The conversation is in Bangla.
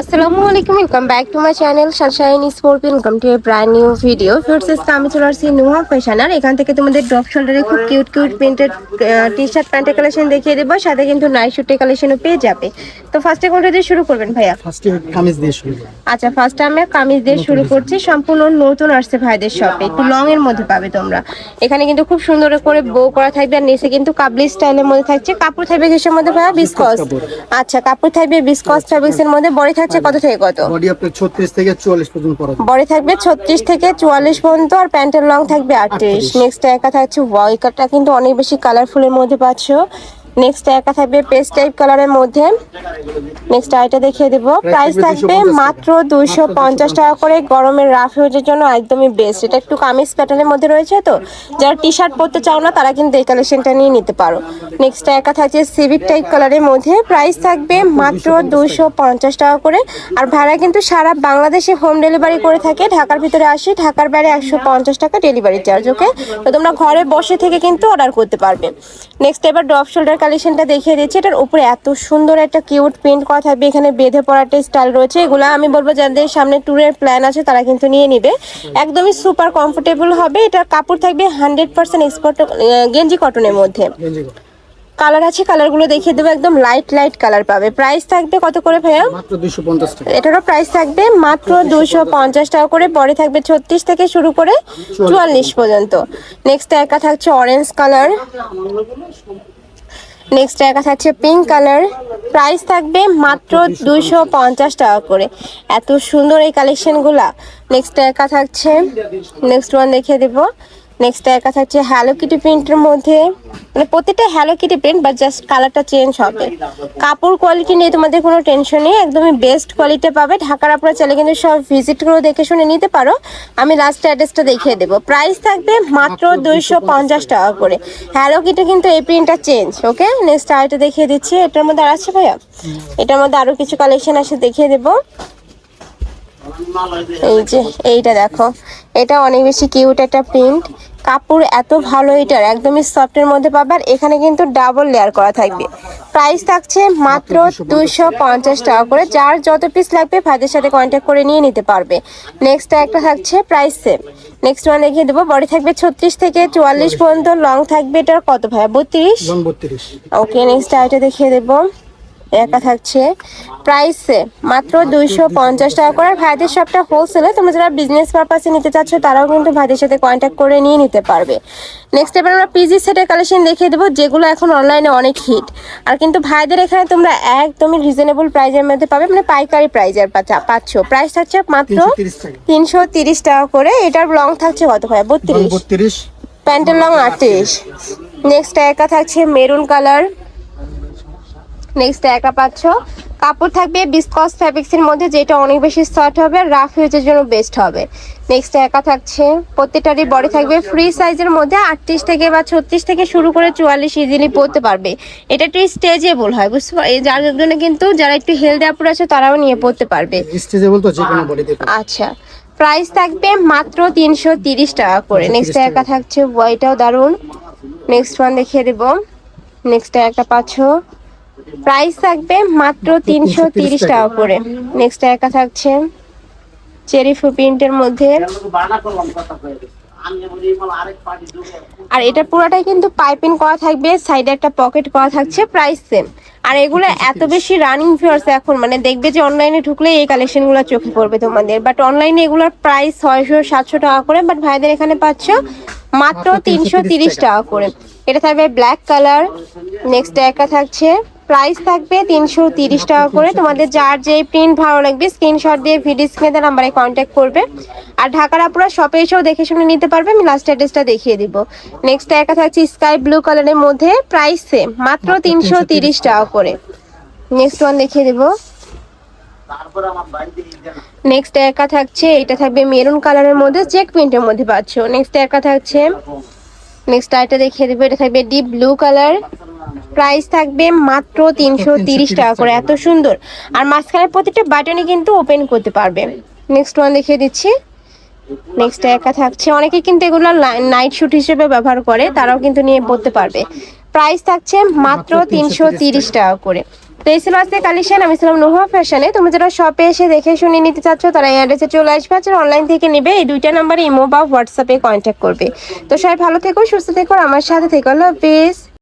আসসালামু আলাইকুম welcome back to my channel Sunshine Sport welcome to a brand new video ফিউটসেসকে আমি চলে আসছি নুহা ফ্যাশন আর এখান থেকে তোমাদের ড্রপ শোল্ডারে খুব cute cute printed T shirt প্যান্টের কালেকশন দেখিয়ে দেবো। সাথে কিন্তু নাইট শুটের কালেকশনও পেয়ে যাবে। তো ফার্স্টে কোনটা দিয়ে শুরু করবেন ভাইয়া? ফার্স্টে কামিজ দিয়ে শুরু। আচ্ছা ফার্স্টে আমি কামিজ দিয়ে শুরু করছি। সম্পূর্ণ নতুন আসছে ভাইদের শপে একটু লং এর মধ্যে পাবে তোমরা। এখানে কিন্তু খুব সুন্দর করে বো করা থাকবে আর নিচে কিন্তু কাবলি স্টাইলের মধ্যে থাকছে। কাপড় থাকবে কিসের মধ্যে ভাইয়া? বিসকস আচ্ছা কাপড় থাকবে বিসকস ফ্যাব্রিক্স এর মধ্যে। বড়ি থাকছে কত থেকে কত? বডি আপনার ছত্রিশ থেকে চুয়াল্লিশ পর্যন্ত পরা যায়। বডি থাকবে ছত্রিশ থেকে চুয়াল্লিশ পর্যন্ত আর প্যান্টের লং থাকবে আটত্রিশ। নেক্সট একা থাকছে ওয়াইকারটা কিন্তু অনেক বেশি কালারফুলের মধ্যে পাচ্ছ। নেক্সট একা থাকবে পেস্ট টাইপ কালারের মধ্যে। নেক্সট আইটা দেখিয়ে দেবো। প্রাইস থাকবে থাকবে 250 মাত্র দুইশো পঞ্চাশ টাকা করে। গরমের রাফ ইউজের জন্য একদমই বেস্ট এটা একটু কামিজ প্যাটার্নের মধ্যে রয়েছে তো। যারা টি শার্ট পরতে চাও না তারা কিন্তু এই কালেকশনটা নিয়ে নিতে পারো। নেক্সট একা থাকছে সিভিক টাইপ কালারের মধ্যে। প্রাইস থাকবে মাত্র দুইশো পঞ্চাশ টাকা। করে। আর ভাড়া কিন্তু সারা বাংলাদেশে হোম ডেলিভারি করে থাকে। ঢাকার ভিতরে আসি ঢাকার বাইরে একশো পঞ্চাশ টাকা ডেলিভারি চার্জ ওকে তো তোমরা ঘরে বসে থেকে কিন্তু অর্ডার করতে পারবে। নেক্সট এবার ড্রপ শোল্ডার কালেকশনটা দেখিয়ে দিচ্ছি। এটার উপরে এত সুন্দর একটা কিউট প্রিন্ট করা থাকবে। এখানে বেঁধে পড়াটা স্টাইল রয়েছে। এগুলো আমি বলব যাদের সামনে ট্যুরের প্ল্যান আছে তারা কিন্তু নিয়ে নিবে। একদমই সুপার কমফোর্টেবল হবে। এটার কাপড় থাকবে হান্ড্রেড পার্সেন্ট এক্সপোর্ট গেঞ্জি কটনের মধ্যে। কালার আছে কালারগুলো দেখিয়ে দেবো। একদম লাইট লাইট কালার পাবে। প্রাইস থাকবে কত করে ভাইয়া? এটারও প্রাইস থাকবে মাত্র দুশো পঞ্চাশ টাকা। করে। পরে থাকবে ছত্রিশ থেকে শুরু করে চুয়াল্লিশ। পর্যন্ত। নেক্সট একা থাকছে অরেঞ্জ কালার নেক্সট একা থাকছে পিঙ্ক কালার প্রাইস থাকবে মাত্র দুইশো পঞ্চাশ টাকা করে। এত সুন্দর এই কালেকশনগুলা নেক্সট একা থাকছে নেক্সট ওয়ান দেখিয়ে দেবো। নেক্সট একা থাকছে হ্যালো কিটি প্রিন্টের মধ্যে মানে প্রতিটা Hello Kitty print but just কালারটা চেঞ্জ হবে। কাপড় কোয়ালিটি নিয়ে তোমাদের কোনো টেনশন নেই একদমই বেস্ট কোয়ালিটি পাবে। ঢাকার আপনারা চাইলে কিন্তু সব ভিজিট করে দেখে শুনে নিতে পারো। আমি লাস্ট অ্যাড্রেসটা দেখিয়ে দেবো। প্রাইস থাকবে মাত্র দুইশো পঞ্চাশ টাকা করে। হ্যালো কিটে কিন্তু এই প্রিন্টটা চেঞ্জ ওকে নেক্সট আরেকটা দেখিয়ে দিচ্ছি। এটার মধ্যে আর আছে ভাইয়া? এটার মধ্যে আরও কিছু কালেকশন আছে দেখিয়ে দেবো। এই যে এইটা দেখো। এটা অনেক বেশি কিউট একটা প্রিন্ট কাপড় এত ভালো এটার একদমই সফটের মধ্যে পাবে। আর এখানে কিন্তু ডাবল লেয়ার করা থাকবে। প্রাইস থাকছে মাত্র দুইশো পঞ্চাশ টাকা করে। যার যত পিস লাগবে ভাইদের সাথে কন্ট্যাক্ট করে নিয়ে নিতে পারবে। নেক্সট একটা থাকছে প্রাইস সেম নেক্সট ওয়ান দেখিয়ে দেবো। বডি থাকবে ছত্রিশ থেকে চুয়াল্লিশ পর্যন্ত। লং থাকবে এটার কত ভাই? বত্রিশ? ওকে নেক্সট আইটা দেখিয়ে দেবো। একা থাকছে। প্রাইসে মাত্র দুইশো পঞ্চাশ টাকা করে। ভাইদের সবটা হোলসেলে তোমরা যারা বিজনেস পারপাসে নিতে চাচ্ছ তারাও কিন্তু ভাইদের সাথে কন্ট্যাক্ট করে নিয়ে নিতে পারবে। নেক্সট এবার আমরা পিজি সেটের কালেকশন দেখিয়ে দেবো যেগুলো এখন অনলাইনে অনেক হিট আর কিন্তু ভাইদের এখানে তোমরা একদমই রিজনেবল প্রাইজের মধ্যে পাবে মানে পাইকারি প্রাইজের পাচ্ছ। প্রাইস থাকছে মাত্র তিনশো তিরিশ টাকা। করে। এটার লং থাকছে কত ভাই বত্রিশ। প্যান্টের লং আটত্রিশ। নেক্সট একা থাকছে মেরুন কালার নেক্সট একা পাচ্ছ। কাপড় থাকবে বিসকস ফ্যাব্রিক্সের মধ্যে যেটা অনেক বেশি সফট হবে রাফ ইউজের জন্য বেস্ট হবে। নেক্সট একা থাকছে। প্রত্যেকটারই বডি থাকবে ফ্রি সাইজের মধ্যে আটত্রিশ থেকে বা ছত্রিশ থেকে শুরু করে চুয়াল্লিশ ইজিলি পরতে পারবে। এটা একটু স্টেজেবল হয় বুঝতে পার যার জন্য কিন্তু যারা একটু হেলদি আপুর আছে তারাও নিয়ে পড়তে পারবে। স্টেজেবল তো যে কোনো বডিতে আচ্ছা। প্রাইস থাকবে মাত্র তিনশো তিরিশ টাকা করে। 330 নেক্সট। একা থাকছে ওয়াইটাও দারুণ নেক্সট ওয়ান দেখিয়ে দেবো। নেক্সট একটা পাচ্ছ। প্রাইস থাকবে মাত্র তিনশো তিরিশ টাকা। করে। নেক্সট একা থাকছে চেরি প্রিন্টের মধ্যে। আর এটা পুরোটাই কিন্তু পাইপিং করা থাকবে সাইডে একটা পকেট করা থাকছে প্রাইস সেম আর এগুলো এত বেশি রানিং ভিউয়ার্স এখন মানে দেখবে যে অনলাইনে ঢুকলে এই কালেকশনগুলো চোখে পড়বে তোমাদের। বাট অনলাইনে এগুলোর প্রাইস ছয়শো সাতশো টাকা করে বাট ভাইদের এখানে পাচ্ছ মাত্র তিনশো তিরিশ টাকা। করে। এটা থাকবে ব্ল্যাক কালার নেক্সট একটা থাকছে প্রাইস থাকবে তিনশো তিরিশ টাকা করে। তোমাদের যার যে প্রিন্ট ভালো লাগবে স্ক্রিনশট দিয়ে ভিডিও স্ক্রিনে নাম্বারে কন্ট্যাক্ট করবে। আর ঢাকার আপুরা শপে এসেও দেখে শুনে নিতে পারবে আমি লাস্ট অ্যাড্রেসটা দেখিয়ে দিব। নেক্সট একা থাকছে স্কাই ব্লু কালারের মধ্যে প্রাইস সেম মাত্র তিনশো তিরিশ টাকা করে। নেক্সট ওয়ান দেখিয়ে দেবো। নেক্সট একা থাকছে এটা থাকবে মেরুন কালারের মধ্যে চেক প্রিন্টের মধ্যে পাচ্ছ। নেক্সট একা থাকছে নেক্সট আরেকটা দেখিয়ে দেবো এটা থাকবে ডিপ ব্লু কালার প্রাইস থাকবে মাত্র তিনশো তিরিশ টাকা করে এত সুন্দর। আর মাঝখানে প্রতিটা বাটনই কিন্তু ওপেন করতে পারবে। নেক্সট ওয়ান দেখিয়ে দিচ্ছি। নেক্সট একা থাকছে। অনেকে কিন্তু এগুলো নাইট শুট হিসেবে ব্যবহার করে তারাও কিন্তু নিয়ে পড়তে পারবে। প্রাইস থাকছে মাত্র তিনশো তিরিশ টাকা। করে। তো এই ছিল আজকে কালেকশন আমি ছিলাম নোহা ফ্যাশনে তুমি যারা শপে এসে দেখে শুনে নিতে চাচ্ছ তারা এই অ্যাড্রেসে চলে আসবে আর অনলাইন থেকে নেবে এই দুইটা নাম্বারে ইমো বা হোয়াটসঅ্যাপে কন্ট্যাক্ট করবে। তো সবাই ভালো থেকো সুস্থ থেকো আমার সাথে থেকো। আল্লাহ হাফিজ